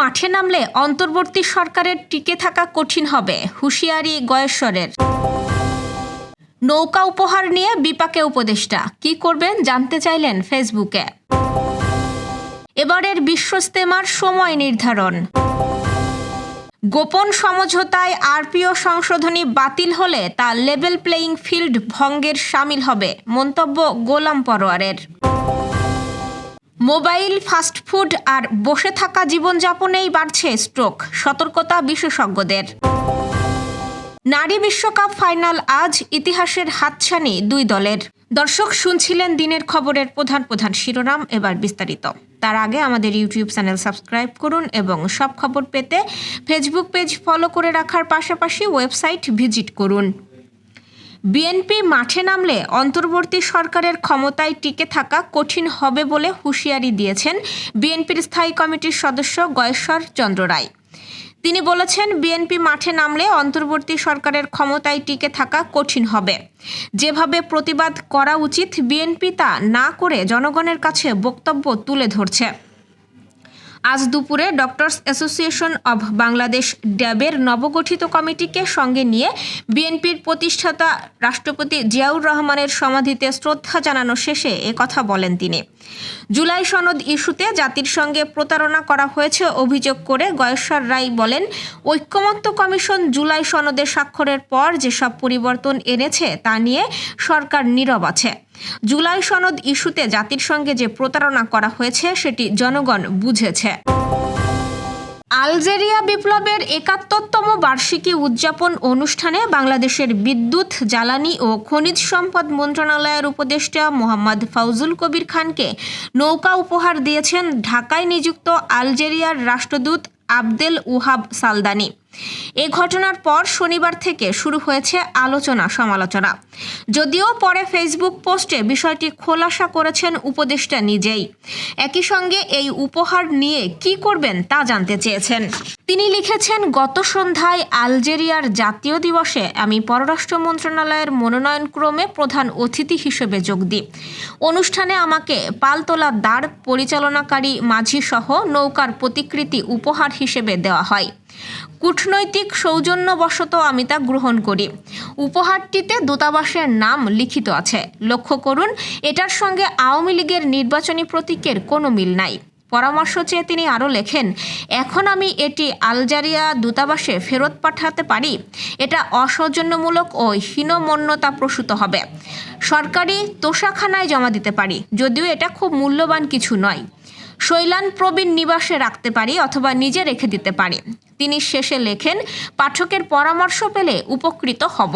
মাঠে নামলে অন্তর্বর্তী সরকারের টিকে থাকা কঠিন হবে, হুঁশিয়ারি গয়েশ্বরের। নৌকা উপহার নিয়ে বিপাকে উপদেষ্টা, কি করবেন জানতে চাইলেন ফেসবুকে। এবারের বিশ্বস্তেমার সময় নির্ধারণ। গোপন সমঝোতায় আরপিও সংশোধনী বাতিল হলে তা লেভেল প্লেয়িং ফিল্ড ভঙ্গের সামিল হবে, মন্তব্য গোলাম পরোয়ারের। মোবাইল ফাস্টফুড আর বসে থাকা জীবনযাপনেই বাড়ছে স্ট্রোক, সতর্কতা বিশেষজ্ঞদের। নারী বিশ্বকাপ ফাইনাল আজ ইতিহাসের হাতছানি দুই দলের। দর্শক শুনছিলেন দিনের খবরের প্রধান প্রধান শিরোনাম, এবার বিস্তারিত। তার আগে আমাদের ইউটিউব চ্যানেল সাবস্ক্রাইব করুন এবং সব খবর পেতে ফেসবুক পেজ ফলো করে রাখার পাশাপাশি ওয়েবসাইট ভিজিট করুন। বিএনপি মাঠে নামলে অন্তর্বর্তী সরকারের ক্ষমতায় টিকে থাকা কঠিন হবে বলে হুঁশিয়ারি দিয়েছেন বিএনপির স্থায়ী কমিটির সদস্য গয়েশ্বর চন্দ্র রায়। তিনি বলেছেন, বিএনপি মাঠে নামলে অন্তর্বর্তী সরকারের ক্ষমতায় টিকে থাকা কঠিন হবে। যেভাবে প্রতিবাদ করা উচিত, বিএনপি তা না করে জনগণের কাছে বক্তব্য তুলে ধরছে। আজ দুপুরে ডক্টরস অ্যাসোসিয়েশন অব বাংলাদেশ ড্যাবের নবগঠিত কমিটিকে সঙ্গে নিয়ে বিএনপির প্রতিষ্ঠাতা রাষ্ট্রপতি জিয়াউর রহমানের সমাধিতে শ্রদ্ধা জানানো শেষে এ কথা বলেন তিনি। জুলাই সনদ ইস্যুতে জাতির সঙ্গে প্রতারণা করা হয়েছে অভিযোগ করে গয়েশ্বর রায় বলেন, ঐক্যমত্য কমিশন জুলাই সনদে স্বাক্ষরের পর যেসব পরিবর্তন এনেছে তা নিয়ে সরকার নীরব আছে। জুলাই সনদ ইস্যুতে জাতির সঙ্গে যে প্রতারণা করা হয়েছে, সেটি জনগণ বুঝেছে। আলজেরিয়া বিপ্লবের একাত্তরতম বার্ষিকী উদযাপন অনুষ্ঠানে বাংলাদেশের বিদ্যুৎ, জ্বালানি ও খনিজ সম্পদ মন্ত্রণালয়ের উপদেষ্টা মোহাম্মদ ফাউজুল কবির খানকে নৌকা উপহার দিয়েছেন ঢাকায় নিযুক্ত আলজেরিয়ার রাষ্ট্রদূত আবদেল উহাব সালদানি। এ ঘটনার পর শনিবার থেকে শুরু হয়েছে আলোচনা সমালোচনা। যদিও পরে ফেসবুক পোস্টে বিষয়টি খোলাসা করেছেন উপদেষ্টা নিজেই। একই সঙ্গে এই উপহার নিয়ে কি করবেন তা জানতে চেয়েছেন। তিনি লিখেছেন, গত সন্ধ্যায় আলজেরিয়ার জাতীয় দিবসে আমি পররাষ্ট্র মন্ত্রণালয়ের মনোনয়নক্রমে প্রধান অতিথি হিসেবে যোগ দিই। অনুষ্ঠানে আমাকে পালতোলা দ্বার পরিচালনাকারী মাঝি সহ নৌকার প্রতিকৃতি উপহার হিসেবে দেওয়া হয়। কূটনৈতিক সৌজন্যবশত আমি তা গ্রহণ করি। উপহারটিতে দূতাবাসের নাম লিখিত আছে। লক্ষ্য করুন, এটার সঙ্গে আওয়ামী লীগের নির্বাচনী প্রতীকের কোনো মিল নাই। পরামর্শ চেয়ে তিনি আরও লেখেন, এখন আমি এটি আলজারিয়া দূতাবাসে ফেরত পাঠাতে পারি। এটা অসৌজন্যমূলক ও হীনমন্যতা প্রসূত হবে। সরকারি তোষাখানায় জমা দিতে পারি, যদিও এটা খুব মূল্যবান কিছু নয়। শৈলান প্রবীণ নিবাসে রাখতে পারি অথবা নিজে রেখে দিতে পারি। তিনি শেষে লেখেন, পাঠকের পরামর্শ পেলে উপকৃত হব।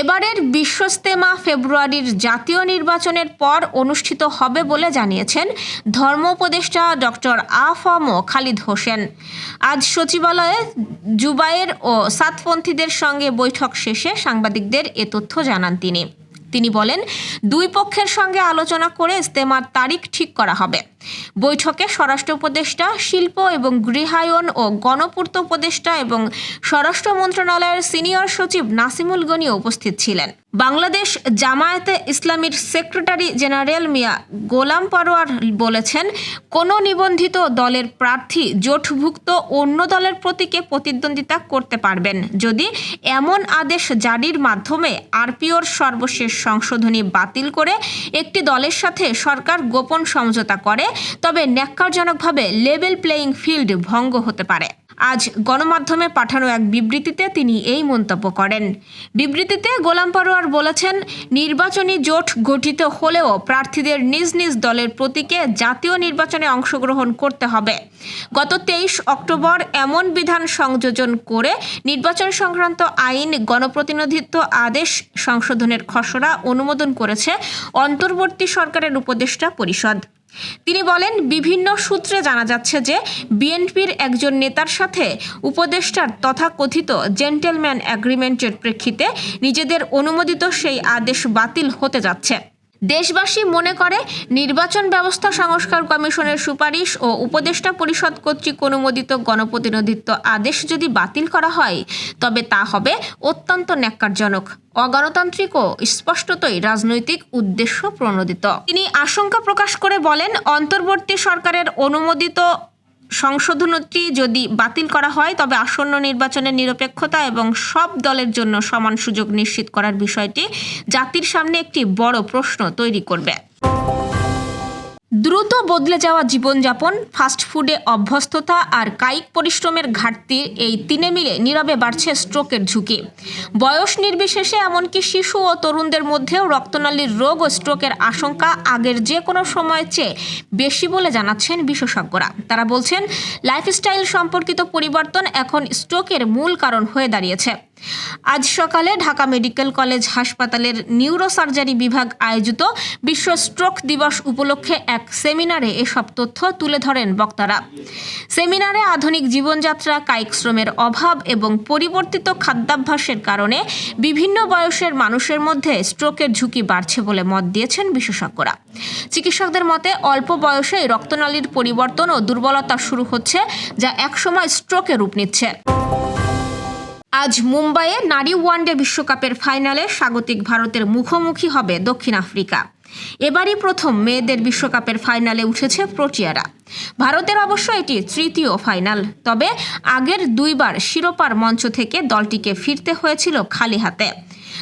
এবারের বিশ্বস্তেমা ফেব্রুয়ারির জাতীয় নির্বাচনের পর অনুষ্ঠিত হবে বলে জানিয়েছেন ধর্ম উপদেষ্টা ডক্টর আফম খালিদ হোসেন। আজ সচিবালয়ে জুবায়ের ও সাতপন্থীদের সঙ্গে বৈঠক শেষে সাংবাদিকদের এ তথ্য জানান তিনি। তিনি বলেন, দুই পক্ষের সঙ্গে আলোচনা করে ইস্তেমার তারিখ ঠিক করা হবে। বৈঠকে স্বরাষ্ট্র উপদেষ্টা, শিল্প এবং গৃহায়ন ও গণপূর্ত উপদেষ্টা এবং স্বরাষ্ট্র মন্ত্রণালয়ের সিনিয়র সচিব নাসিমুল গনি উপস্থিত ছিলেন। বাংলাদেশ জামায়াতে ইসলামীর সেক্রেটারি জেনারেল মিয়া গোলাম পারোয়ার বলেছেন, কোনো নিবন্ধিত দলের প্রার্থী জোটভুক্ত অন্য দলের প্রতীকে প্রতিদ্বন্দ্বিতা করতে পারবেন। যদি এমন আদেশ জারির মাধ্যমে আরপিওর সর্বশেষ সংশোধনী বাতিল করে একটি দলের সাথে সরকার গোপন সমঝোতা করে, তবে ন্যাক্কারজনকভাবে লেভেল প্লেয়িং ফিল্ড ভঙ্গ হতে পারে। আজ গণমাধ্যমে পাঠানো এক বিবৃতিতে তিনি এই মন্তব্য করেন। বিবৃতিতে গোলাম পারোয়ার বলেছেন, নির্বাচনী জোট গঠিত হলেও প্রার্থীদের নিজ নিজ দলের প্রতীকে জাতীয় নির্বাচনে অংশগ্রহণ করতে হবে। গত তেইশ অক্টোবর এমন বিধান সংযোজন করে নির্বাচন সংক্রান্ত আইন গণপ্রতিনিধিত্ব আদেশ সংশোধনের খসড়া অনুমোদন করেছে অন্তর্বর্তী সরকারের উপদেষ্টা পরিষদ। তিনি বলেন, বিভিন্ন সূত্রে জানা যাচ্ছে যে বিএনপির একজন নেতার সাথে উপদেষ্টার তথাকথিত জেন্টেলম্যান অ্যাগ্রিমেন্টের প্রেক্ষিতে নিজেদের অনুমোদিত সেই আদেশ বাতিল হতে যাচ্ছে। দেশবাসী মনে করে নির্বাচন ব্যবস্থা সংস্কার কমিশনের সুপারিশ ও উপদেষ্টা পরিষদ কর্তৃক অনুমোদিত গণপ্রতিনিধিত্ব আদেশ যদি বাতিল করা হয়, তবে তা হবে অত্যন্ত ন্যাক্কারজনক, অগণতান্ত্রিক ও স্পষ্টতই রাজনৈতিক উদ্দেশ্য প্রণোদিত। তিনি আশঙ্কা প্রকাশ করে বলেন, অন্তর্বর্তী সরকারের অনুমোদিত সংশোধনটি যদি বাতিল করা হয়, তবে আসন্ন নির্বাচনের নিরপেক্ষতা এবং সব দলের জন্য সমান সুযোগ নিশ্চিত করার বিষয়টি জাতির সামনে একটি বড় প্রশ্ন তৈরি করবে। দ্রুত বদলে যাওয়া জীবনযাপন ফাস্টফুডে অভ্যস্ততা আর কায়িক পরিশ্রমের ঘাটতি এই তিনে মিলে নীরবে বাড়ছে স্ট্রোকের ঝুঁকি। বয়স নির্বিশেষে এমনকি শিশু ও তরুণদের মধ্যেও রক্তনালীর রোগ ও স্ট্রোকের আশঙ্কা আগের যে কোনো সময়ের চেয়ে বেশি বলে জানাচ্ছেন বিশেষজ্ঞরা। তারা বলছেন লাইফস্টাইল সম্পর্কিত পরিবর্তন এখন স্ট্রোকের মূল কারণ হয়ে দাঁড়িয়েছে। আজ সকালে ঢাকা মেডিকেল কলেজ হাসপাতালের নিউরোসার্জারি বিভাগ আয়োজিত বিশ্ব স্ট্রোক দিবস উপলক্ষে এক সেমিনারে এসব তথ্য তুলে ধরেন বক্তারা। সেমিনারে আধুনিক জীবনযাত্রা, কায়িক শ্রমের অভাব এবং পরিবর্তিত খাদ্যাভ্যাসের কারণে বিভিন্ন বয়সের মানুষের মধ্যে স্ট্রোকের ঝুঁকি বাড়ছে বলে মত দিয়েছেন বিশেষজ্ঞরা। চিকিৎসকদের মতে, অল্প বয়সেই রক্তনালীর পরিবর্তন ও দুর্বলতা শুরু হচ্ছে, যা একসময় স্ট্রোকে রূপ নিচ্ছে। আজ মুম্বাইয়ে নারী ওয়ানডে বিশ্বকাপের ফাইনালে স্বাগতিক ভারতের মুখোমুখি হবে দক্ষিণ আফ্রিকা। এবারই প্রথম মেয়েদের বিশ্বকাপের ফাইনালে উঠেছে প্রোটিয়ারা। ভারতের অবশ্য এটি তৃতীয় ফাইনাল, তবে আগের দুইবার শিরোপার মঞ্চ থেকে দলটিকে ফিরতে হয়েছিল খালি হাতে।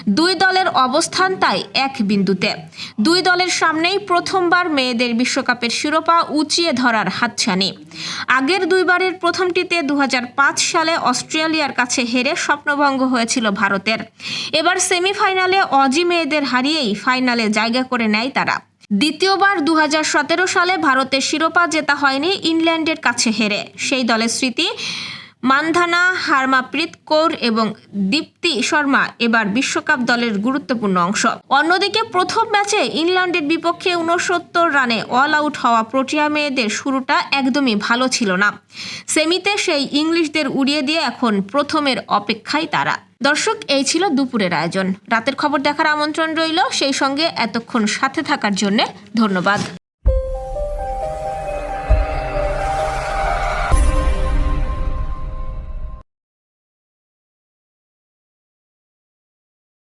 দুই দলের অবস্থান তাই এক বিন্দুতে। দুই দলের সামনেই প্রথমবার মেয়েদের বিশ্বকাপের শিরোপা উঁচিয়ে ধরার হাতছানি। আগের দুইবারের প্রথমটিতে দু হাজার পাঁচ সালে অস্ট্রেলিয়ার কাছে হেরে স্বপ্নভঙ্গ হয়েছিল ভারতের। এবার সেমিফাইনালে অজি মেয়েদের হারিয়েই ফাইনালে জায়গা করে নেয় তারা। দ্বিতীয়বার দু হাজার সতেরো সালে ভারতের শিরোপা জেতা হয়নি ইংল্যান্ডের কাছে হেরে। সেই দলের স্মৃতি মানধানা, হারমাপ্রীত, কৌর এবং দীপ্তি শর্মা এবার বিশ্বকাপ দলের গুরুত্বপূর্ণ অংশ। অন্যদিকে প্রথম ম্যাচে ইংল্যান্ডের বিপক্ষে উনসত্তর রানে অল আউট হওয়া প্রোটিয়া মেয়েদের শুরুটা একদমই ভালো ছিল না। সেমিতে সেই ইংলিশদের উড়িয়ে দিয়ে এখন প্রথমের অপেক্ষায় তারা। দর্শক, এই ছিল দুপুরের আয়োজন। রাতের খবর দেখার আমন্ত্রণ রইল। সেই সঙ্গে এতক্ষণ সাথে থাকার জন্য ধন্যবাদ।